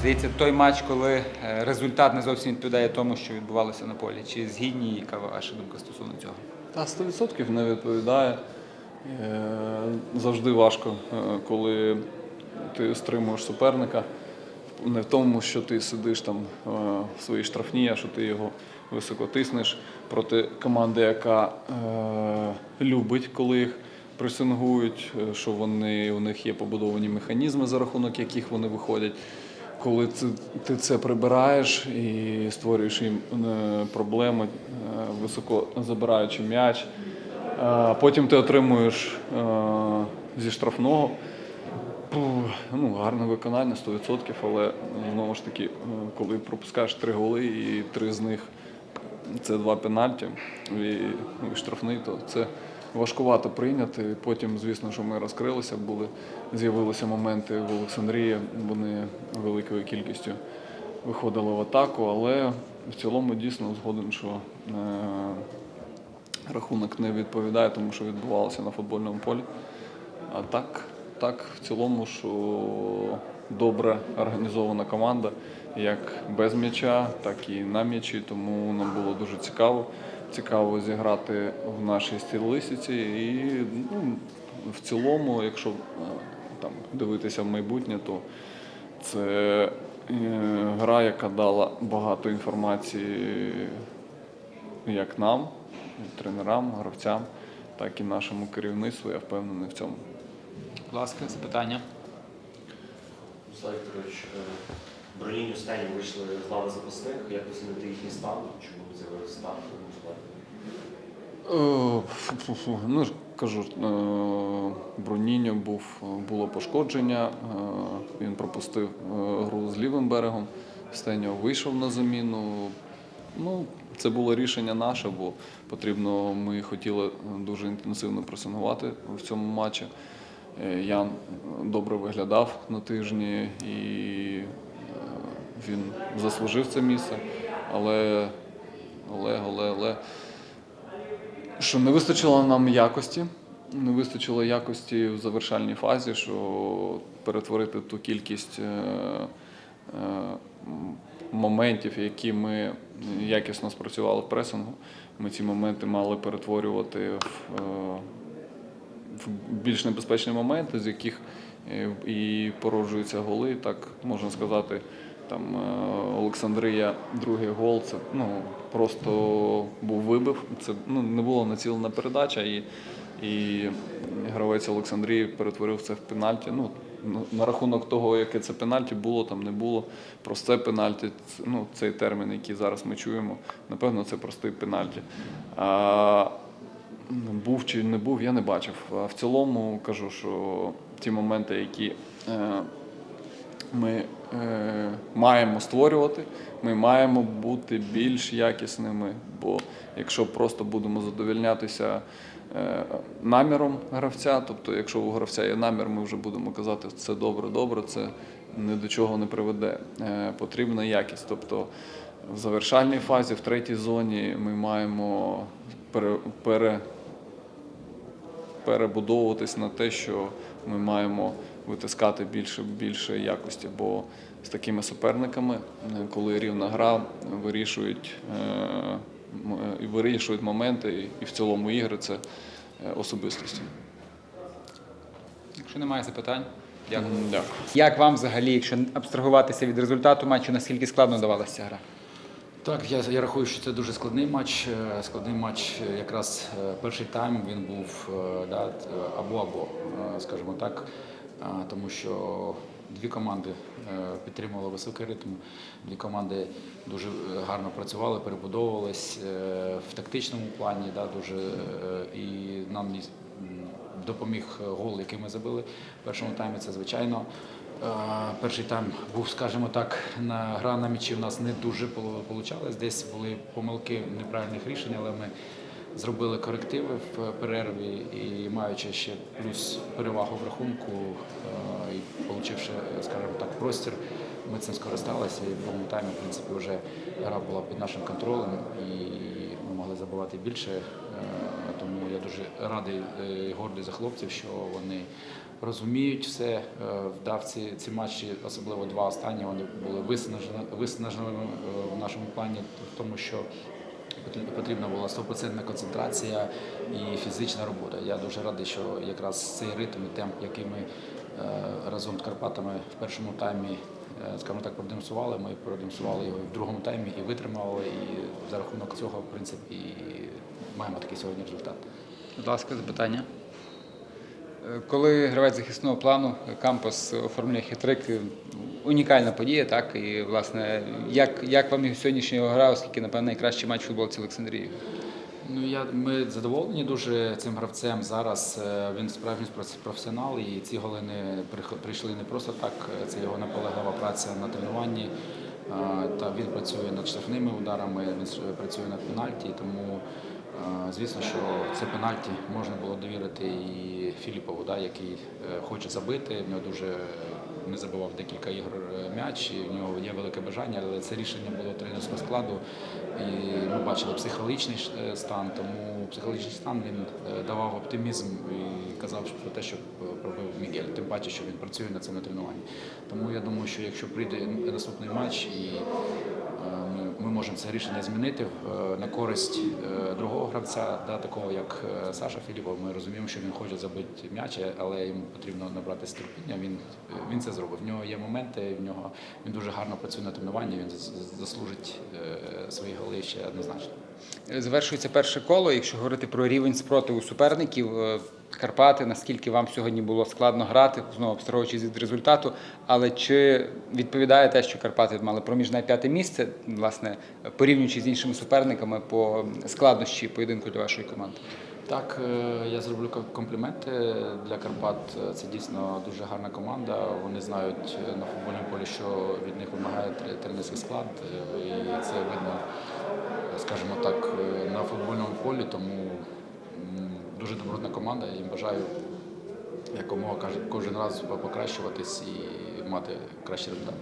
Здається, той матч, коли е, результат не зовсім відповідає тому, що відбувалося на полі. Чи згідні, яка ваша думка стосовно цього? Та 100% не відповідає. Е, Завжди важко, е, коли ти стримуєш суперника. Не в тому, що ти сидиш там в своїй штрафній, а що ти його високо тиснеш проти команди, яка любить, коли їх пресингують, що вони, у них є побудовані механізми, за рахунок яких вони виходять. Коли ти, це прибираєш і створюєш їм е, проблеми, е, високо забираючи м'яч, е, потім ти отримуєш зі штрафного. Ну, гарне виконання 100%, але знову ж таки, коли пропускаєш три голи і три з них це два пенальті і штрафний, то це важкувато прийняти. Потім, звісно, що ми розкрилися, були, з'явилися моменти в Олександрії, вони великою кількістю виходили в атаку, але в цілому дійсно згоден, що е, рахунок не відповідає тому, що відбувалося на футбольному полі. А так, так, в цілому, що добре організована команда, як без м'яча, так і на м'ячі. Тому нам було дуже цікаво. Цікаво зіграти в нашій стилистиці. І ну, в цілому, якщо е, там дивитися в майбутнє, то це е, гра, яка дала багато інформації як нам, тренерам, гравцям, так і нашому керівництву. Я впевнений в цьому. Будь ласка, запитання. Руслан Вікторович, е, Бронінь останні вийшли з лави запасних. Як оцінити їхній стан? Чому не з'явився стан у складі? Е, фу-фу-фу. Ну кажу, е, Бруніньо був було пошкодження. е, Він пропустив е, гру з лівим берегом. Стеньо вийшов на заміну. Ну, це було рішення наше, бо потрібно. Ми хотіли дуже інтенсивно пресингувати в цьому матчі. Е, Ян добре виглядав на тижні і е, він заслужив це місце. Але, але, але, але що не вистачило нам якості. Не вистачило якості в завершальній фазі, що перетворити ту кількість е, е, моментів, які ми якісно спрацювали в пресингу. Ми ці моменти мали перетворювати в, е, більш небезпечні моменти, з яких і породжуються голи. Так можна сказати, там е, Олександрія, другий гол, це ну, просто був вибив. Це ну, не була націлена передача, і, і гравець Олександрії перетворив це в пенальті. Ну, на- на рахунок того, яке це пенальті, було там, не було. Просте пенальті, ну, цей термін, який зараз ми чуємо, напевно, це простий пенальті. А, був чи не був, я не бачив. А в цілому кажу, що ті моменти, які е, ми е, маємо створювати, ми маємо бути більш якісними. Бо якщо просто будемо задовільнятися е, наміром гравця, тобто, якщо у гравця є намір, ми вже будемо казати, що це добре, добре, це ні до чого не приведе. Потрібна якість. Тобто в завершальній фазі, в третій зоні, ми маємо пере, перебудовуватись на те, що ми маємо витискати більше більше якості. Бо з такими суперниками, е, коли рівна гра, вирішують, е, і вирішують моменти, і- в цілому ігри це е, особистості. Якщо немає запитань, дякую. Дякую. Як вам взагалі, якщо абстрагуватися від результату матчу, наскільки складно давалася ця гра? Так, я, я рахую, що це дуже складний матч. Е, Складний матч, е, якраз е, перший тайм він був да, або-або, скажімо так, тому що дві команди підтримували високий ритм, дві команди дуже гарно працювали, перебудовувались в тактичному плані, да, дуже, і нам допоміг гол, який ми забили в першому таймі. Це звичайно. Перший тайм був, скажімо так, на гра на м'ячі в нас не дуже вийшло. Десь були помилки неправильних рішень, але ми зробили корективи в перерві і маючи ще плюс перевагу в рахунку і отримавши, скажімо так, простір, ми цим скористалися. І в другому таймі, в принципі, вже гра була під нашим контролем і забувати більше. Е, Тому я дуже радий е, і гордий за хлопців, що вони розуміють все. Е, Вдав ці, ці матчі, особливо два останні, вони були виснажені, виснаженими е, в нашому плані, в тому що Потрібна була стопроцентна концентрація і фізична робота. Я дуже радий, що якраз цей ритм і темп, який ми разом з Карпатами в першому таймі, скажімо так, продемонстрували, ми продемонстрували його в другому таймі і витримали. І за рахунок цього, в принципі, і маємо такий сьогодні результат. Будь ласка, запитання. Е, Коли гравець захисного плану кампус оформлює хитрик, е, унікальна подія, так? І, власне, як, як вам сьогоднішня гра, оскільки, напевно, найкращий матч футболці Олександрії? Ну я ми задоволені дуже цим гравцем. Зараз Е, він справжній проф- професіонал, і ці голи не прих- прийшли не просто так. Це його наполеглива праця на тренуванні. Та він працює над штрафними ударами, він працює над пенальті. Тому звісно, що це пенальті можна було довірити і Філіпову, да, який е, хоче забити. В нього дуже не забував декілька ігор е, м'яч, і в нього є велике бажання, але це рішення було тренерського складу. І ми бачили психологічний е, стан, тому психологічний стан він е, давав оптимізм і казав про те, що пробив Мігель. Тим паче, що він працює на цьому тренуванні. Тому я думаю, що якщо прийде наступний матч і ми, можемо це рішення змінити на користь другого гравця, да, такого як Саша Філіпов. Ми розуміємо, що він хоче забити м'яч, але йому потрібно набратися терпіння. Він, він це зробив. В нього є моменти, в нього він дуже гарно працює на тренуванні. Він заслужить е, свої голи ще однозначно. Завершується перше коло. Якщо говорити про рівень спротиву суперників, е, Карпати, наскільки вам сьогодні було складно грати, знову абстрагуючись від результату, але чи відповідає те, що Карпати мали проміжне п'яте місце, власне, порівнюючи з іншими суперниками по складнощі поєдинку для вашої команди? Так, е, я зроблю компліменти для Карпат. Це дійсно дуже гарна команда. Вони знають е, на футбольному полі, що від них вимагає тренерський склад, е, і це видно, е, скажімо так, е, на футбольному полі. Тому дуже добротна команда. Їм бажаю якомога кожен раз покращуватись і мати кращі результати.